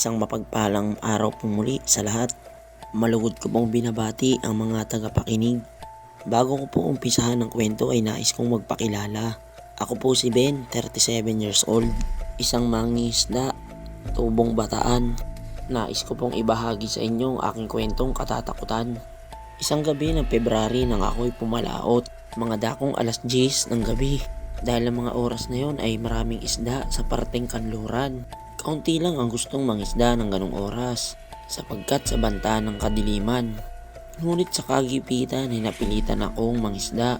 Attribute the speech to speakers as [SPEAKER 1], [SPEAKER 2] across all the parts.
[SPEAKER 1] Isang mapagpalang araw po muli sa lahat. Malugod ko pong binabati ang mga tagapakinig. Bago ko po umpisahan ng kwento ay nais kong magpakilala. Ako po si Ben, 37 years old. Isang mangisda, tubong bataan. Nais ko pong ibahagi sa inyo ang aking kwentong katatakutan. Isang gabi ng February nang ako'y pumalaot, mga dakong alas 10 ng gabi. Dahil ang mga oras na yon ay maraming isda sa parteng kanluran. Kaunti lang ang gustong mangisda ng ganong oras sapagkat sa banta ng kadiliman. Ngunit sa kagipitan ay napilitan akong mangisda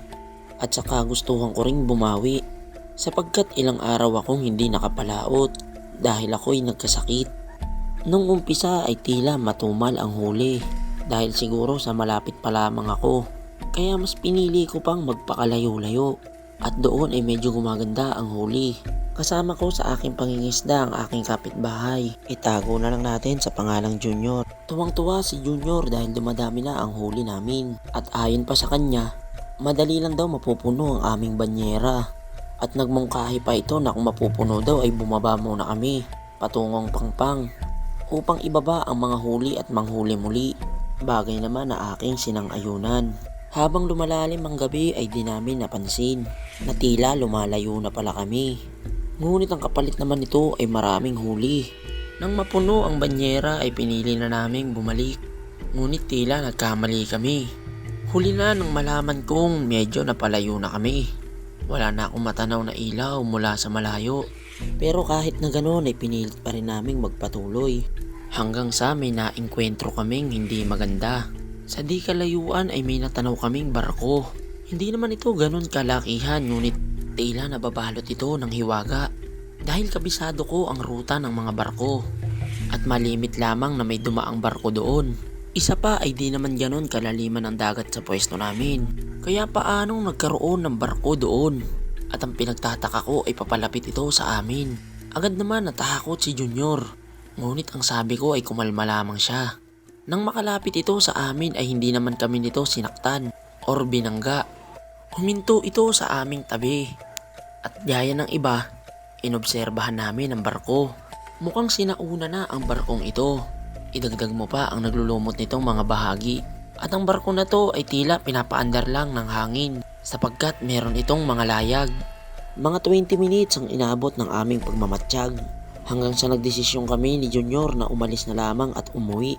[SPEAKER 1] at sa kagustuhan ko ring bumawi sapagkat ilang araw akong hindi nakapalaot dahil ako'y nagkasakit. Nung umpisa ay tila matumal ang huli dahil siguro sa malapit pa lamang ako. Kaya mas pinili ko pang magpakalayo-layo at doon ay medyo gumaganda ang huli. Kasama ko sa aking pangingisda ang aking kapitbahay. Itago na lang natin sa pangalang Junior. Tuwang-tuwa si Junior dahil dumadami na ang huli namin. At ayon pa sa kanya, madali lang daw mapupuno ang aming banyera. At nagmungkahi pa ito na kung mapupuno daw ay bumaba muna kami patungong pangpang upang ibaba ang mga huli at manghuli muli. Bagay naman na aking sinang-ayunan. Habang lumalalim ang gabi ay di namin napansin na tila lumalayo na pala kami. Ngunit ang kapalit naman nito ay maraming huli. Nang mapuno ang banyera ay pinili na naming bumalik. Ngunit tila nagkamali kami. Huli na nang malaman kong medyo napalayo na kami. Wala na akong matanaw na ilaw mula sa malayo. Pero kahit na ganoon ay pinilit pa rin naming magpatuloy. Hanggang sa may naengkwentro kaming hindi maganda. Sa di kalayuan ay may natanaw kaming barko. Hindi naman ito ganon kalakihan ngunit tila nababalot ito ng hiwaga. Dahil kabisado ko ang ruta ng mga barko. At malimit lamang na may dumaang barko doon. Isa pa ay di naman ganon kalaliman ang dagat sa pwesto namin. Kaya paanong nagkaroon ng barko doon? At ang pinagtataka ko ay papalapit ito sa amin. Agad naman natakot si Junior. Ngunit ang sabi ko ay kumalma lamang siya. Nang makalapit ito sa amin ay hindi naman kami nito sinaktan or binangga. Huminto ito sa aming tabi. At gaya ng iba, inobserbahan namin ang barko. Mukhang sinauna na ang barkong ito. Idagdag mo pa ang naglulumot nitong mga bahagi. At ang barko na to ay tila pinapaandar lang ng hangin sapagkat meron itong mga layag. Mga 20 minutes ang inabot ng aming pagmamatsyag hanggang sa nagdesisyon kami ni Junior na umalis na lamang at umuwi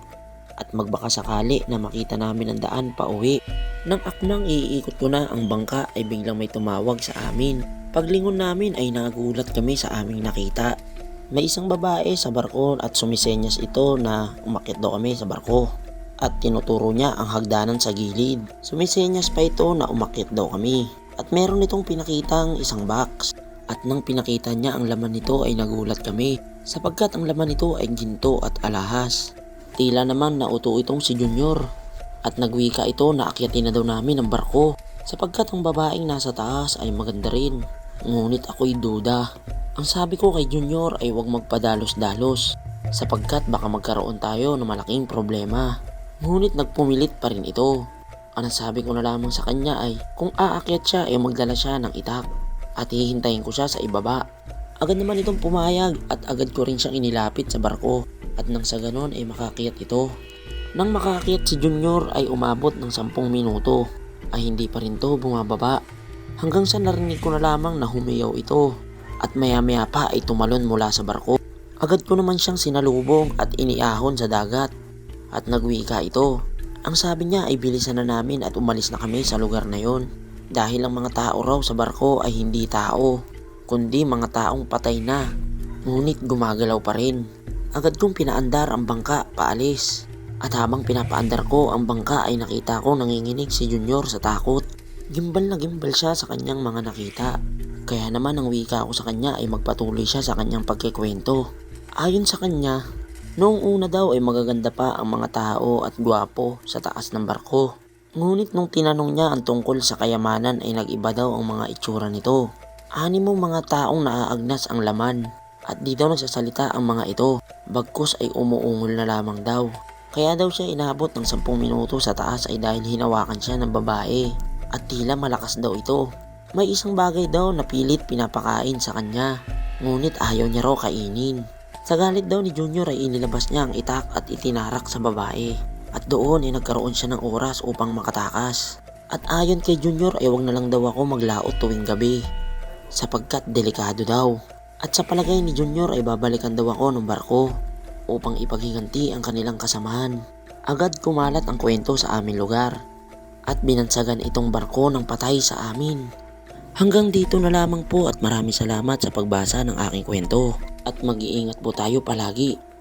[SPEAKER 1] at magbaka sakali na makita namin ang daan pa uwi. Nang akmang iikot ko na ang bangka ay biglang may tumawag sa amin. Paglingon namin ay nagulat kami sa aming nakita. May isang babae sa barko at sumisenyas ito na umakit daw kami sa barko. At tinuturo niya ang hagdanan sa gilid. Sumisenyas pa ito na umakit daw kami. At meron itong pinakitang isang box. At nang pinakita niya ang laman nito ay nagulat kami sapagkat ang laman nito ay ginto at alahas. Tila naman nauto itong si Junior at nagwika ito na akyatin na daw namin ang barko sapagkat ang babaeng nasa taas ay maganda rin. Ngunit ako'y duda. Ang sabi ko kay Junior ay huwag magpadalos-dalos sapagkat baka magkaroon tayo ng malaking problema. Ngunit nagpumilit pa rin ito. Ang sabi ko na lamang sa kanya ay kung aakyat siya ay magdala siya ng itak at hihintayin ko siya sa ibaba. Agad naman itong pumayag at agad ko rin siyang inilapit sa barko at nang sa ganon ay makakiyat ito. Nang makakiyat si Junior ay umabot ng 10 minuto ay hindi pa rin to bumababa. Hanggang sa narinig ko na lamang na humiyaw ito at maya maya pa ay tumalon mula sa barko. Agad ko naman siyang sinalubong at iniahon sa dagat at nagwika ito. Ang sabi niya ay bilisan na namin at umalis na kami sa lugar na yon. Dahil ang mga tao raw sa barko ay hindi tao, kundi mga taong patay na. Ngunit gumagalaw pa rin. Agad kong pinaandar ang bangka paalis. At habang pinapaandar ko ang bangka ay nakita ko nanginginig si Junior sa takot. Gimbal na gimbal siya sa kanyang mga nakita. Kaya naman ang wika ko sa kanya ay magpatuloy siya sa kanyang pagkikwento. Ayon sa kanya, noong una daw ay magaganda pa ang mga tao at gwapo sa taas ng barko. Ngunit nung tinanong niya ang tungkol sa kayamanan ay nag-iba daw ang mga itsura nito. Animo mga taong naaagnas ang laman at di daw nagsasalita ang mga ito. Bagkus ay umuungol na lamang daw. Kaya daw siya inabot ng 10 minuto sa taas ay dahil hinawakan siya ng babae at tila malakas daw ito. May isang bagay daw na pilit pinapakain sa kanya ngunit ayaw niya raw kainin. Sa galit daw ni Junior ay inilabas niya ang itak at itinarak sa babae. At doon ay nagkaroon siya ng oras upang makatakas. At ayon kay Junior ay wag na lang daw ako maglaot tuwing gabi. Sapagkat delikado daw. At sa palagay ni Junior ay babalikan daw ako ng barko upang ipaghiganti ang kanilang kasamahan. Agad kumalat ang kwento sa aming lugar at binansagan itong barko ng patay sa amin. Hanggang dito na lamang po at maraming salamat sa pagbasa ng aking kwento. At mag-iingat po tayo palagi